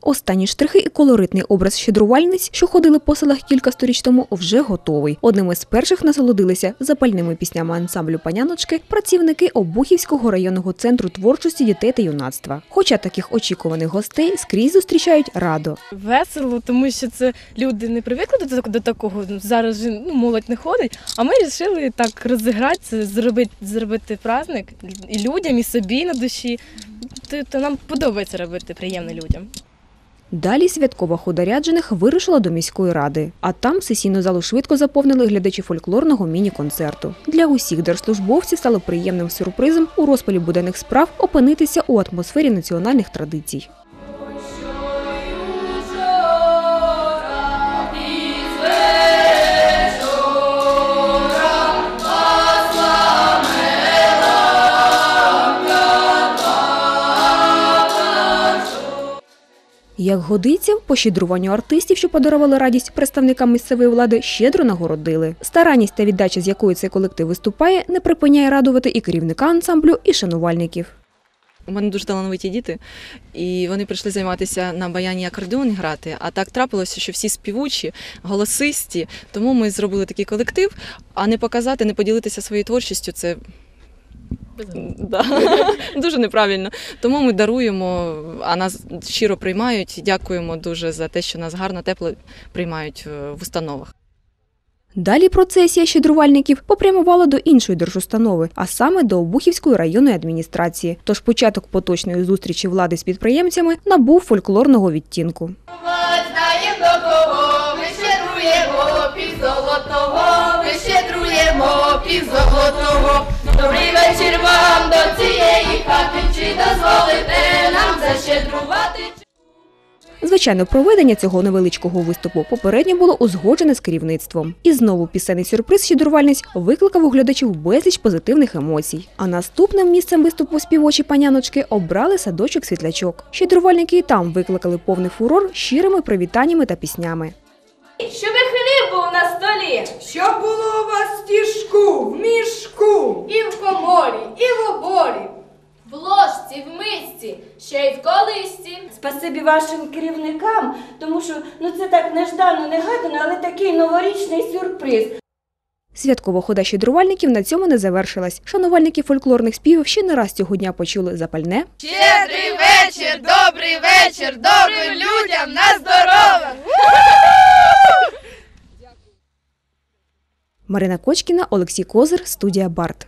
Останні штрихи і колоритний образ щедрувальниць, що ходили по селах кілька сторіч тому, вже готовий. Одним із перших насолодилися запальними піснями ансамблю паняночки працівники Обухівського районного центру творчості дітей та юнацтва. Хоча таких очікуваних гостей скрізь зустрічають радо. Весело, тому що це люди не привикли до, такого. Зараз же ну, молодь не ходить. А ми вирішили так розігратися, зробити, зробити праздник і людям, і собі на душі. То, то нам подобається робити приємно людям. Далі святкова хода ряджених вирушила до міської ради, а там сесійну залу швидко заповнили глядачі фольклорного міні-концерту. Для усіх держслужбовців стало приємним сюрпризом у розпалі буденних справ опинитися у атмосфері національних традицій. Як годиться, по щедруванню артистів, що подарували радість представникам місцевої влади, щедро нагородили. Старанність та віддача, з якою цей колектив виступає, не припиняє радувати і керівника ансамблю, і шанувальників. У мене дуже талановиті діти, і вони прийшли займатися на баяні акордеон грати. А так трапилося, що всі співучі, голосисті. Тому ми зробили такий колектив. А не показати, не поділитися своєю творчістю це да, дуже неправильно. Тому ми даруємо, а нас щиро приймають. Дякуємо дуже за те, що нас гарно, тепло приймають е, в установах. Далі процесія щедрувальників попрямувала до іншої держустанови, а саме до Обухівської районної адміністрації. Тож початок поточної зустрічі влади з підприємцями набув фольклорного відтінку. Ми щедруємо золотого, ми щедруємо пів золотого. Добрий вечір вам до цієї хати, чи дозволите нам защедрувати? Звичайно, проведення цього невеличкого виступу попередньо було узгоджене з керівництвом. І знову пісенний сюрприз щедрувальниць викликав у глядачів безліч позитивних емоцій. А наступним місцем виступу співочі паняночки обрали садочок світлячок. Щедрувальники і там викликали повний фурор щирими привітаннями та піснями. Щоби хліб був на столі, Щоб було у вас в тішку, в мішку. і в коморі, і в оборі, в ложці, в мисці, ще й в колисці. Спасибі вашим керівникам, тому що ну це так неждано, негадано, але такий новорічний сюрприз. Святкова хода щедрувальників на цьому не завершилась. Шанувальники фольклорних співів ще не раз цього дня почули запальне. Щедрий вечір, добрий вечір, добрим людям на здоров'я! Марина Кочкіна, Олексій Козир, студія Барт.